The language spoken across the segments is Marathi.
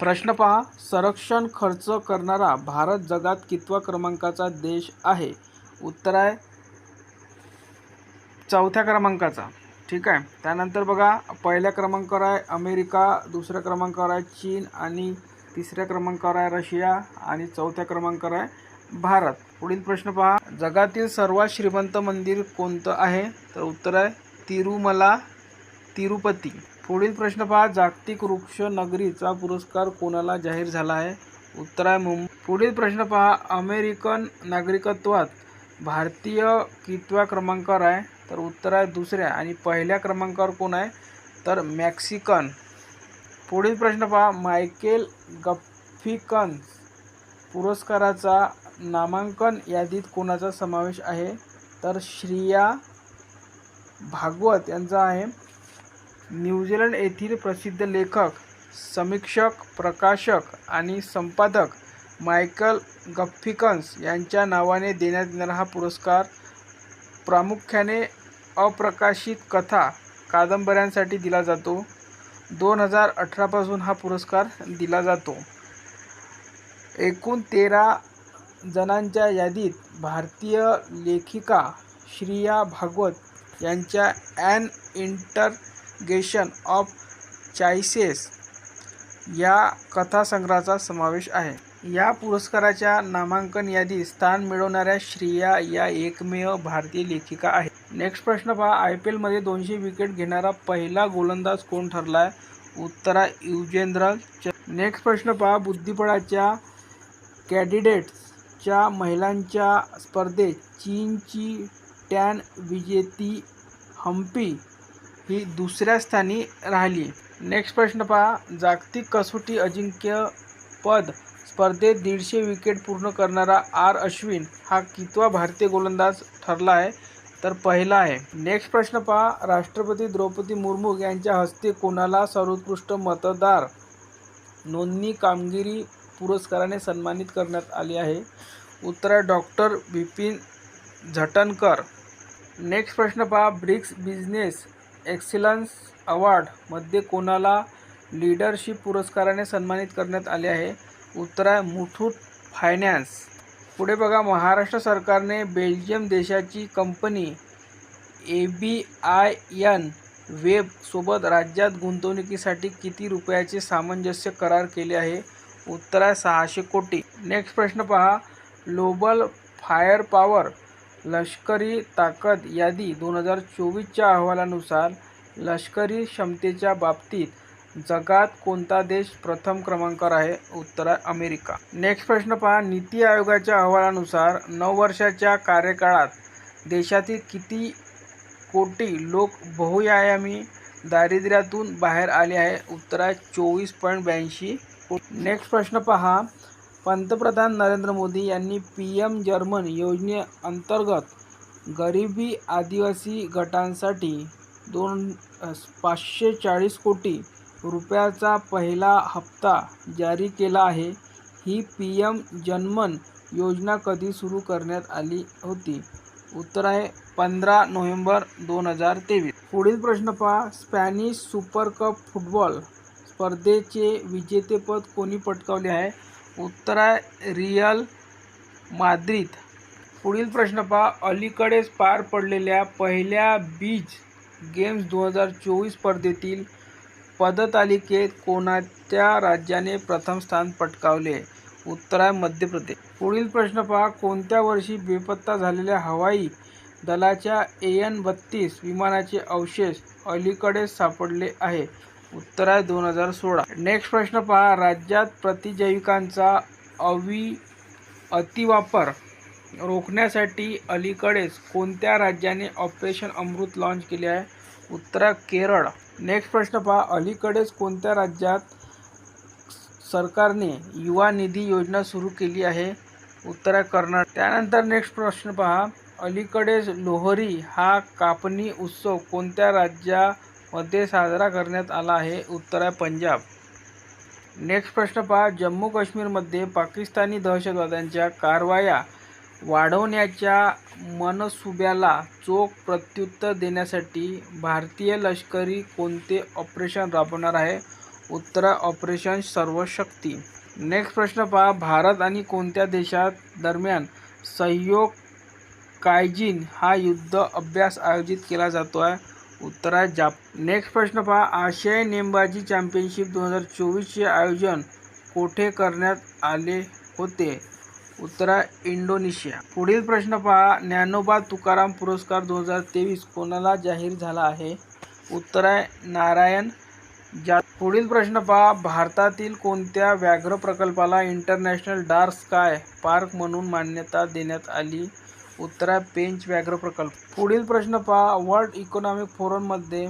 प्रश्न पहा संरक्षण खर्च करणारा भारत जगात कितवा क्रमांकाचा देश आहे? उत्तर आहे चौथ्या क्रमांकाचा. ठीक आहे? त्यानंतर बघा पहिल्या क्रमांकावर आहे अमेरिका दुसऱ्या क्रमांकावर आहे चीन आणि तिसऱ्या क्रमांकावर आहे रशिया आणि चौथ्या क्रमांकावर आहे भारत. पुढील प्रश्न पहा जगातील सर्वात श्रीमंत मंदिर कोणतं आहे? तर उत्तर आहे तिरुमला तिरुपती. पुढील प्रश्न पहा. जागतिक वृक्ष नगरीचा पुरस्कार कोणाला जाहीर झाला आहे? उत्तर आहे मुंब पुढील प्रश्न पहा. अमेरिकन नागरिकत्वात भारतीय कितव्या क्रमांकावर आहे? तर उत्तर आहे दुसऱ्या आणि पहिल्या क्रमांकावर कोण आहे? तर मॅक्सिकन. पुढील प्रश्न पहा. मायकेल गफ्फिकन पुरस्काराचा नामांकन यादीत कोणाचा समावेश आहे? तर श्रिया भागवत यांचा आहे. न्यूझीलंड येथील प्रसिद्ध लेखक समीक्षक प्रकाशक आणि संपादक मायकल गफ्फिकन्स यांच्या नावाने देण्यात येणारा हा पुरस्कार प्रामुख्याने अप्रकाशित कथा कादंबऱ्यांसाठी दिला जातो. दोन हजार अठरापासून हा पुरस्कार दिला जातो. एकूण तेरा जणांच्या यादीत भारतीय लेखिका श्रिया भागवत यांच्या an integration of choices या कथासंग्रहाचा समावेश आहे. या पुरस्काराच्या नामांकन यादीत स्थान मिळवणाऱ्या श्रिया या एकमेव भारतीय लेखिका आहेत. नेक्स्ट प्रश्न पहा. आय पी एलमध्ये दोनशे विकेट घेणारा पहिला गोलंदाज कोण ठरला आहे उत्तरा युजेंद्र नेक्स्ट प्रश्न पहा. बुद्धिबळाच्या कॅडिडेट्सच्या महिलांच्या स्पर्धेत चीनची टॅन विजेती हम्पी ही दुसऱ्या स्थानी राहिली. नेक्स्ट प्रश्न पहा. जागतिक कसोटी अजिंक्यपद स्पर्धेत दीडशे विकेट पूर्ण करणारा आर अश्विन हा कितवा भारतीय गोलंदाज ठरला आहे? तर पहिला आहे. नेक्स्ट प्रश्न पहा. राष्ट्रपती द्रौपदी मुर्मू यांच्या हस्ते कोणाला सर्वोत्कृष्ट मतदार नोंदणी कामगिरी पुरस्काराने सन्मानित करण्यात आली आहे? उत्तर आहे डॉक्टर बिपिन झटणकर. नेक्स्ट प्रश्न पहा. ब्रिक्स बिझनेस एक्सिलन्स अवॉर्डमध्ये कोणाला लीडरशिप पुरस्काराने सन्मानित करण्यात आले आहे? उत्तर आहे मुथूट फायनान्स. पुढे बघा महाराष्ट्र सरकारने बेल्जियम देशाची company A B I N वेबसोबत राज्यात गुंतवणुकीसाठी किती रुपयाचे सामंजस्य करार केले आहे? उत्तर आहे सहाशे कोटी. नेक्स्ट प्रश्न पहा. ग्लोबल फायर पॉवर लष्करी ताकद यादी दोन हजार चोवीसच्या अहवालानुसार लष्करी क्षमतेच्या बाबतीत जगात कोणता देश प्रथम क्रमांकावर आहे? उत्तर आहे अमेरिका. नेक्स्ट प्रश्न पहा. नीती आयोगाच्या अहवालानुसार नऊ वर्षाच्या कार्यकाळात देशातील किती कोटी लोक बहुआयामी दारिद्र्यातून बाहेर आले आहे? उत्तर आहे चोवीस पॉईंट ब्याऐंशी नेक्स्ट प्रश्न पहा. पंतप्रधान नरेंद्र मोदी यांनी पी एम जर्मन योजनेअंतर्गत गरिबी आदिवासी गटांसाठी दोन पाचशे चाळीस कोटी रुपयाचा पहिला हप्ता जारी केला आहे. ही पी एम जन्मन योजना कधी सुरू करण्यात आली होती? उत्तर आहे पंधरा नोव्हेंबर दोन हजार तेवीस. पुढील प्रश्न पहा. स्पॅनिश सुपर कप फुटबॉल स्पर्धेचे विजेतेपद कोणी पटकावले आहे? उत्तरा रियल माद्रिद. पुढील प्रश्न पहा. अलीकडेच पार पडलेल्या पहिल्या बीच गेम्स दोन हजार चोवीस स्पर्धेतील पदतालिकेत कोणत्या राज्याने प्रथम स्थान पटकावले? उत्तर आहे मध्य प्रदेश. पुढील प्रश्न पहा. कोणत्या वर्षी बेपत्ता झालेल्या हवाई दलाच्या ए एन बत्तीस विमानाचे अवशेष अलीकडेच सापडले आहे? उत्तर आहे दोन हजार सोळा. नेक्स्ट प्रश्न पहा. राज्यात प्रतिजैविकांचा अवि अतिवापर रोखण्यासाठी अलीकडेच कोणत्या राज्याने ऑपरेशन अमृत लॉन्च केले आहे? उत्तर केरळ. नेक्स्ट प्रश्न पहा. अलीकडेच कोणत्या राज्यात सरकारने युवा निधी योजना सुरू केली आहे? उत्तर कर्नाटक. त्यानंतर नेक्स्ट प्रश्न पहा. अलीकडेच लोहरी हा कापणी उत्सव कोणत्या मध्ये साजरा करण्यात आला आहे. उत्तर आहे पंजाब. नेक्स्ट प्रश्न पहा. जम्मू काश्मीरमध्ये पाकिस्तानी दहशतवाद्यांच्या कारवाया वाढवण्याच्या मनसुब्याला चोख प्रत्युत्तर देण्यासाठी भारतीय लष्करी कोणते ऑपरेशन राबवणार आहे? उत्तर ऑपरेशन सर्वशक्ती. नेक्स्ट प्रश्न पहा. भारत आणि कोणत्या देशात दरम्यान सहयोग कायजिन हा युद्ध अभ्यास आयोजित केला जातो आहे उत्तर आहे जाप नेक्स्ट प्रश्न पहा. आशियाई नेमबाजी चॅम्पियनशिप दोन हजार चोवीसचे आयोजन कोठे करण्यात आले होते? उत्तर आहे इंडोनेशिया. पुढील प्रश्न पहा. ज्ञानोबा तुकाराम पुरस्कार दोन हजार तेवीस कोणाला जाहीर झाला आहे? उत्तर आहे नारायण जा पुढील प्रश्न पहा. भारतातील कोणत्या व्याघ्र प्रकल्पाला इंटरनॅशनल डार्क स्काय पार्क म्हणून मान्यता देण्यात आली उत्तर पेंच व्याघ्र प्रकल्प. पुढील प्रश्न पहा. वर्ल्ड इकॉनॉमिक फोरममध्ये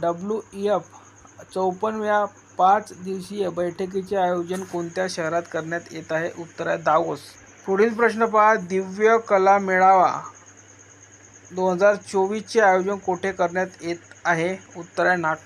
डब्ल्यू ई एफ चौपन्नव्या पाच दिवसीय बैठकीचे आयोजन कोणत्या शहरात करण्यात येत आहे? उत्तर आहे दावोस. पुढील प्रश्न पहा. दिव्य कला मेळावा दोन हजार चोवीसचे आयोजन कोठे करण्यात येत आहे? उत्तर आहे नागपूर.